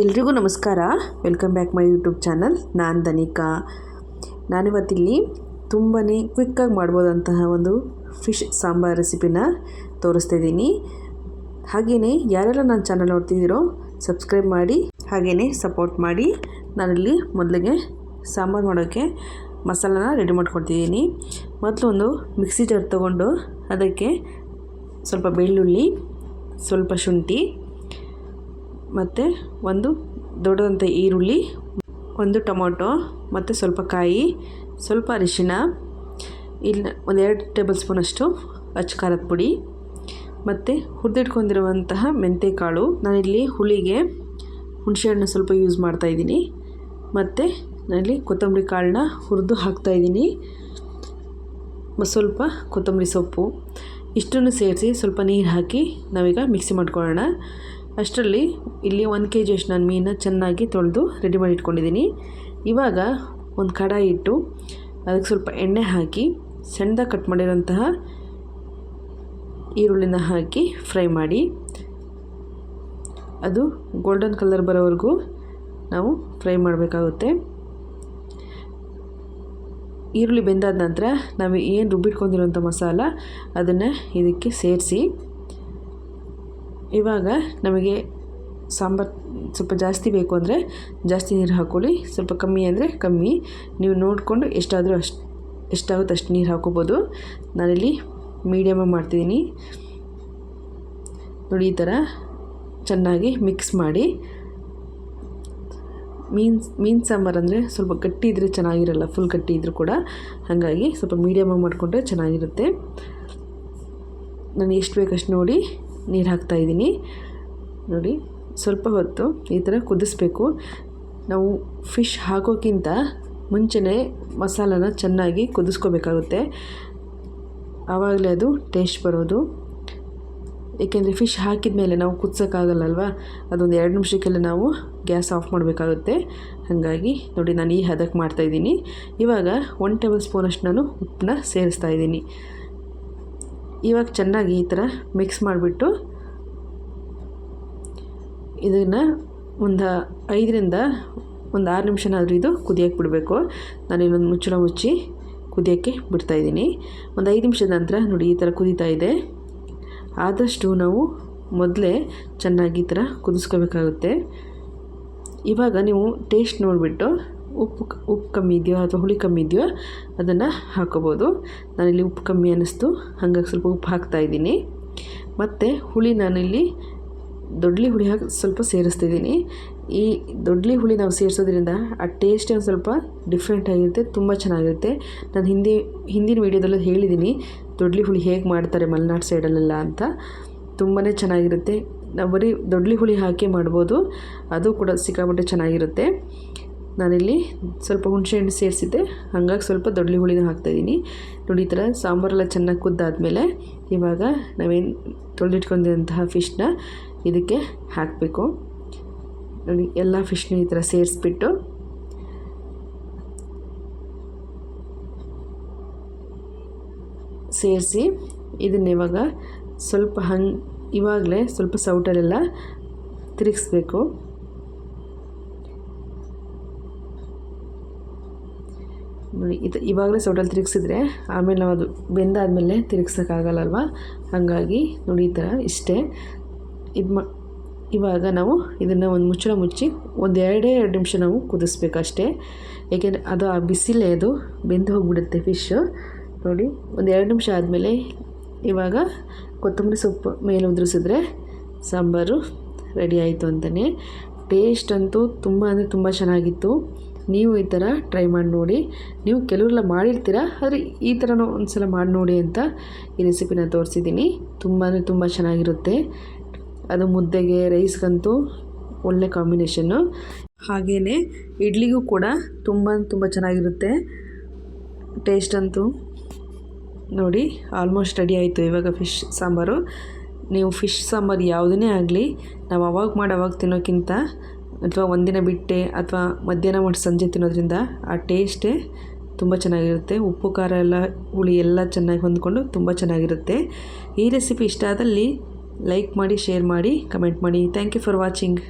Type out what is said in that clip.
ಎಲ್ರಿಗೂ ನಮಸ್ಕಾರ. Welcome back my YouTube channel ನಾನು ಧನಿಕಾ ನಾನಿವತ್ತಿಲ್ಲಿ ತುಂಬಾ ಕ್ವಿಕ್ಕಾಗಿ ಮಾಡ್ಬೋದಂತಹ ಒಂದು ಫಿಶ್ ಸಾಂಬಾರ್ ರೆಸಿಪಿನ ತೋರಿಸ್ತಾ ಇದ್ದೀನಿ. ಹಾಗೆಯೇ ಯಾರೆಲ್ಲ ನನ್ನ ಚಾನಲ್ ನೋಡ್ತಿದ್ದೀರೋ ಸಬ್ಸ್ಕ್ರೈಬ್ ಮಾಡಿ ಹಾಗೆಯೇ ಸಪೋರ್ಟ್ ಮಾಡಿ. ನಾನಿಲ್ಲಿ ಮೊದಲಿಗೆ ಸಾಂಬಾರು ಮಾಡೋಕ್ಕೆ ಮಸಾಲನ ರೆಡಿ ಮಾಡ್ಕೊಳ್ತಿದ್ದೀನಿ ಮೊದಲು ಒಂದು ಮಿಕ್ಸಿ ಜಾರ್ ತೊಗೊಂಡು ಅದಕ್ಕೆ ಸ್ವಲ್ಪ ಬೆಳ್ಳುಳ್ಳಿ, ಸ್ವಲ್ಪ ಶುಂಠಿ ಮತ್ತು ಒಂದು ದೊಡ್ಡದಂಥ ಈರುಳ್ಳಿ, ಒಂದು ಟೊಮೊಟೊ, ಮತ್ತು ಸ್ವಲ್ಪ ಕಾಯಿ, ಸ್ವಲ್ಪ ಅರಿಶಿನ ಇಲ್ಲ ಒಂದು ಎರಡು ಟೇಬಲ್ ಸ್ಪೂನಷ್ಟು ಅಚ್ಚು ಖಾರದ ಪುಡಿ, ಮತ್ತು ಹುರಿದಿಟ್ಕೊಂಡಿರುವಂತಹ ಮೆಂತೆಕಾಳು. ನಾನಿಲ್ಲಿ ಹುಳಿಗೆ ಹುಣಸೆಹಣ್ಣು ಸ್ವಲ್ಪ ಯೂಸ್ ಮಾಡ್ತಾಯಿದ್ದೀನಿ ಮತ್ತು ನಾನಿಲ್ಲಿ ಕೊತ್ತಂಬರಿ ಕಾಳನ್ನ ಹುರಿದು ಹಾಕ್ತಾಯಿದ್ದೀನಿ ಸ್ವಲ್ಪ ಕೊತ್ತಂಬರಿ ಸೊಪ್ಪು. ಇಷ್ಟನ್ನು ಸೇರಿಸಿ ಸ್ವಲ್ಪ ನೀರು ಹಾಕಿ ನಾವೀಗ ಮಿಕ್ಸಿ ಮಾಡ್ಕೊಳ್ಳೋಣ. ಅಷ್ಟರಲ್ಲಿ ಇಲ್ಲಿ ಒಂದು ಕೆ ಜಿಯಷ್ಟು ನಾನು ಮೀನನ್ನ ಚೆನ್ನಾಗಿ ತೊಳೆದು ರೆಡಿ ಮಾಡಿ ಇಟ್ಕೊಂಡಿದ್ದೀನಿ. ಇವಾಗ ಒಂದು ಕಡಾಯಿ ಇಟ್ಟು ಅದಕ್ಕೆ ಸ್ವಲ್ಪ ಎಣ್ಣೆ ಹಾಕಿ ಸಣ್ಣದಾಗಿ ಕಟ್ ಮಾಡಿರೋಂತಹ ಈರುಳ್ಳಿನ ಹಾಕಿ ಫ್ರೈ ಮಾಡಿ. ಅದು ಗೋಲ್ಡನ್ ಕಲರ್ ಬರೋವರೆಗೂ ನಾವು ಫ್ರೈ ಮಾಡಬೇಕಾಗುತ್ತೆ. ಈರುಳ್ಳಿ ಬೆಂದಾದ ನಂತರ ನಾವು ಏನು ರುಬ್ಬಿಟ್ಕೊಂಡಿರೋಂಥ ಮಸಾಲ ಅದನ್ನು ಇದಕ್ಕೆ ಸೇರಿಸಿ. ಇವಾಗ ನಮಗೆ ಸಾಂಬಾರು ಸ್ವಲ್ಪ ಜಾಸ್ತಿ ಬೇಕು ಅಂದರೆ ಜಾಸ್ತಿ ನೀರು ಹಾಕ್ಕೊಳ್ಳಿ. ಸ್ವಲ್ಪ ಕಮ್ಮಿ ಅಂದರೆ ಕಮ್ಮಿ. ನೀವು ನೋಡಿಕೊಂಡು ಎಷ್ಟಾದರೂ ಅಷ್ಟು, ಎಷ್ಟಾಗುತ್ತೆ ಅಷ್ಟು ನೀರು ಹಾಕೋಬೋದು ನಾನಿಲ್ಲಿ ಮೀಡಿಯಮಾಗಿ ಮಾಡ್ತಿದ್ದೀನಿ. ನೋಡಿ, ಈ ಥರ ಚೆನ್ನಾಗಿ ಮಿಕ್ಸ್ ಮಾಡಿ. ಮೀನ್ಸ್ ಮೀನು ಸಾಂಬಾರು ಅಂದರೆ ಸ್ವಲ್ಪ ಗಟ್ಟಿ ಇದ್ದರೆ ಚೆನ್ನಾಗಿರಲ್ಲ ಫುಲ್ ಗಟ್ಟಿ ಇದ್ದರೂ ಕೂಡ. ಹಾಗಾಗಿ ಸ್ವಲ್ಪ ಮೀಡಿಯಮಾಗಿ ಮಾಡಿಕೊಂಡ್ರೆ ಚೆನ್ನಾಗಿರುತ್ತೆ. ನಾನು ಎಷ್ಟು ಬೇಕಷ್ಟು ನೋಡಿ. ನೀರು ಹಾಕ್ತಾಯಿದ್ದೀನಿ ನೋಡಿ, ಸ್ವಲ್ಪ ಹೊತ್ತು ಈ ಥರ ಕುದಿಸ್ಬೇಕು. ನಾವು ಫಿಶ್ ಹಾಕೋಕ್ಕಿಂತ ಮುಂಚೆನೇ ಮಸಾಲನ ಚೆನ್ನಾಗಿ ಕುದಿಸ್ಕೋಬೇಕಾಗುತ್ತೆ. ಆವಾಗಲೇ ಅದು ಟೇಸ್ಟ್ ಬರೋದು. ಏಕೆಂದರೆ ಫಿಶ್ ಹಾಕಿದ ಮೇಲೆ ನಾವು ಕುದಿಸೋಕ್ಕಾಗಲ್ಲಲ್ವ? ಅದೊಂದು ಎರಡು ನಿಮಿಷಕ್ಕೆಲ್ಲ ನಾವು ಗ್ಯಾಸ್ ಆಫ್ ಮಾಡಬೇಕಾಗುತ್ತೆ. ಹಾಗಾಗಿ ನೋಡಿ, ನಾನು ಈ ಹದಕ್ಕೆ ಮಾಡ್ತಾಯಿದ್ದೀನಿ ಇವಾಗ ಒನ್ ಟೇಬಲ್ ಸ್ಪೂನಷ್ಟು ನಾನು ಉಪ್ಪನ್ನ ಸೇರಿಸ್ತಾ ಇದ್ದೀನಿ. ಇವಾಗ ಚೆನ್ನಾಗಿ ಈ ಥರ ಮಿಕ್ಸ್ ಮಾಡಿಬಿಟ್ಟು ಇದನ್ನು ಒಂದು ಐದರಿಂದ ಒಂದು ಆರು ನಿಮಿಷನಾದರೂ ಇದು ಕುದಿಯೋಕ್ಕೆ ಬಿಡಬೇಕು. ನಾನು ಇನ್ನೊಂದು ಮುಚ್ಚಳ ಮುಚ್ಚಿ ಕುದಿಯೋಕ್ಕೆ ಬಿಡ್ತಾಯಿದ್ದೀನಿ ಒಂದು ಐದು ನಿಮಿಷದ ನಂತರ ನೋಡಿ ಈ ಥರ ಕುದೀತಾ ಇದೆ. ಆದಷ್ಟು ನಾವು ಮೊದಲೇ ಚೆನ್ನಾಗಿ ಈ ಥರ ಕುದಿಸ್ಕೋಬೇಕಾಗುತ್ತೆ. ಇವಾಗ ನೀವು ಟೇಸ್ಟ್ ನೋಡಿಬಿಟ್ಟು ಉಪ್ಪು ಉಪ್ಪು ಕಮ್ಮಿ ಇದೆಯೋ ಅಥವಾ ಹುಳಿ ಕಮ್ಮಿ ಇದೆಯೋ ಅದನ್ನು ಹಾಕೋಬೋದು. ನಾನಿಲ್ಲಿ ಉಪ್ಪು ಕಮ್ಮಿ ಅನ್ನಿಸ್ತು, ಹಾಗಾಗಿ ಸ್ವಲ್ಪ ಉಪ್ಪು ಹಾಕ್ತಾಯಿದ್ದೀನಿ ಮತ್ತು ಹುಳಿ ನಾನಿಲ್ಲಿ ದೊಡ್ಡಲಿ ಹುಳಿ ಹಾಕಿ ಸ್ವಲ್ಪ ಸೇರಿಸ್ತಿದ್ದೀನಿ. ಈ ದೊಡ್ಡಲಿ ಹುಳಿ ನಾವು ಸೇರಿಸೋದ್ರಿಂದ ಆ ಟೇಸ್ಟೇ ಒಂದು ಸ್ವಲ್ಪ ಡಿಫ್ರೆಂಟ್ ಆಗಿರುತ್ತೆ, ತುಂಬ ಚೆನ್ನಾಗಿರುತ್ತೆ. ನಾನು ಹಿಂದಿ, ಹಿಂದಿನ ವೀಡಿಯೋದಲ್ಲೂ ಹೇಳಿದ್ದೀನಿ ದೊಡ್ಡಲಿ ಹುಳಿ ಹೇಗೆ ಮಾಡ್ತಾರೆ ಮಲೆನಾಡು ಸೈಡಲ್ಲೆಲ್ಲ ಅಂತ. ತುಂಬಾ ಚೆನ್ನಾಗಿರುತ್ತೆ. ನಾವು ಬರೀ ದೊಡ್ಡಲಿ ಹುಳಿ ಹಾಕಿ ಮಾಡ್ಬೋದು, ಅದು ಕೂಡ ಸಿಕ್ಕಾಪಟ್ಟೆ ಚೆನ್ನಾಗಿರುತ್ತೆ. ನಾನಿಲ್ಲಿ ಸ್ವಲ್ಪ ಹುಣಸೆಹಣ್ಣು ಸೇರಿಸಿದ್ದೆ. ಹಾಗಾಗಿ ಸ್ವಲ್ಪ ದೊಡ್ಡಲಿ ಹುಳಿನ ಹಾಕ್ತಾಯಿದ್ದೀನಿ. ನೋಡಿ, ಈ ಥರ ಸಾಂಬಾರೆಲ್ಲ ಚೆನ್ನಾಗಿ ಕುದ್ದಾದಮೇಲೆ ಇವಾಗ ನಾವೇನು ತೊಳೆದಿಟ್ಕೊಂಡಿರೋಂತಹ ಫಿಶ್ನ ಇದಕ್ಕೆ ಹಾಕಬೇಕು. ನೋಡಿ, ಎಲ್ಲ ಫಿಶ್ನ ಈ ಥರ ಸೇರಿಸ್ಬಿಟ್ಟು ಸೇರಿಸಿ ಇದನ್ನ ಇವಾಗ ಸ್ವಲ್ಪ ಹಂಗೆ ಇವಾಗಲೇ ಸ್ವಲ್ಪ ಸೌಟಲ್ಲೆಲ್ಲ ತಿರುಗಿಸ್ಬೇಕು. ನೋಡಿ ಇದು ಇವಾಗಲೇ ಸೌಟಲ್ಲಿ ತಿರುಗಿಸಿದ್ರೆ ಆಮೇಲೆ ನಾವು ಅದು ಬೆಂದಾದಮೇಲೆ ತಿರುಗ್ಸೋಕ್ಕಾಗಲ್ಲಲ್ವ? ಹಾಗಾಗಿ ನೋಡಿ ಈ ಥರ ಇಷ್ಟೇ. ಇದು ಮ ಇವಾಗ ನಾವು ಇದನ್ನು ಒಂದು ಮುಚ್ಚಳ ಮುಚ್ಚಿ ಒಂದು ಎರಡೇ ಎರಡು ನಿಮಿಷ ನಾವು ಕುದಿಸ್ಬೇಕಷ್ಟೇ. ಏಕೆಂದರೆ ಅದು ಆ ಬಿಸಿಲೇ ಅದು ಬೆಂದು ಹೋಗಿಬಿಡುತ್ತೆ ಫಿಶ್ಶು ನೋಡಿ, ಒಂದು ಎರಡು ನಿಮಿಷ ಆದಮೇಲೆ ಇವಾಗ ಕೊತ್ತಂಬರಿ ಸೊಪ್ಪು ಮೇಲೆ ಉದುರಿಸಿದ್ರೆ ಸಾಂಬಾರು ರೆಡಿ ಆಯಿತು ಅಂತಲೇ ಟೇಸ್ಟ್ ಅಂತೂ ತುಂಬ ಅಂದರೆ ತುಂಬ ಚೆನ್ನಾಗಿತ್ತು. ನೀವು ಈ ಥರ ಟ್ರೈ ಮಾಡಿ ನೋಡಿ. ನೀವು ಕೆಲವರೆಲ್ಲ ಮಾಡಿರ್ತೀರ? ಆದರೆ ಈ ಥರನೂ ಒಂದು ಸಲ ಮಾಡಿ ನೋಡಿ ಅಂತ ಈ ರೆಸಿಪಿನ ತೋರಿಸಿದ್ದೀನಿ. ತುಂಬ ತುಂಬ ಚೆನ್ನಾಗಿರುತ್ತೆ. ಅದು ಮುದ್ದೆಗೆ ರೈಸ್ಗಂತೂ ಒಳ್ಳೆ ಕಾಂಬಿನೇಷನ್ನು ಹಾಗೆಯೇ ಇಡ್ಲಿಗೂ ಕೂಡ ತುಂಬ ತುಂಬ ಚೆನ್ನಾಗಿರುತ್ತೆ. ಟೇಸ್ಟ್ ಅಂತೂ ನೋಡಿ ಆಲ್ಮೋಸ್ಟ್ ರೆಡಿ ಆಯಿತು ಇವಾಗ ಫಿಶ್ ಸಾಂಬಾರು. ನೀವು ಫಿಶ್ ಸಾಂಬಾರು ಯಾವುದನ್ನೇ ಆಗಲಿ, ನಾವು ಅವಾಗ ಮಾಡಿ, ಅವಾಗ ತಿನ್ನೋಕ್ಕಿಂತ ಅಥವಾ ಒಂದಿನ ಬಿಟ್ಟೆ ಅಥವಾ ಮಧ್ಯಾಹ್ನ ಮಾಡಿ ಸಂಜೆ ತಿನ್ನೋದ್ರಿಂದ ಆ ಟೇಸ್ಟೇ ತುಂಬ ಚೆನ್ನಾಗಿರುತ್ತೆ. ಉಪ್ಪು, ಖಾರ ಎಲ್ಲ, ಹುಳಿ ಎಲ್ಲ ಚೆನ್ನಾಗಿ ಹೊಂದ್ಕೊಂಡು ತುಂಬ ಚೆನ್ನಾಗಿರುತ್ತೆ. ಈ ರೆಸಿಪಿ ಇಷ್ಟ ಆದಲ್ಲಿ ಲೈಕ್ ಮಾಡಿ, ಶೇರ್ ಮಾಡಿ, ಕಮೆಂಟ್ ಮಾಡಿ. Thank you for watching.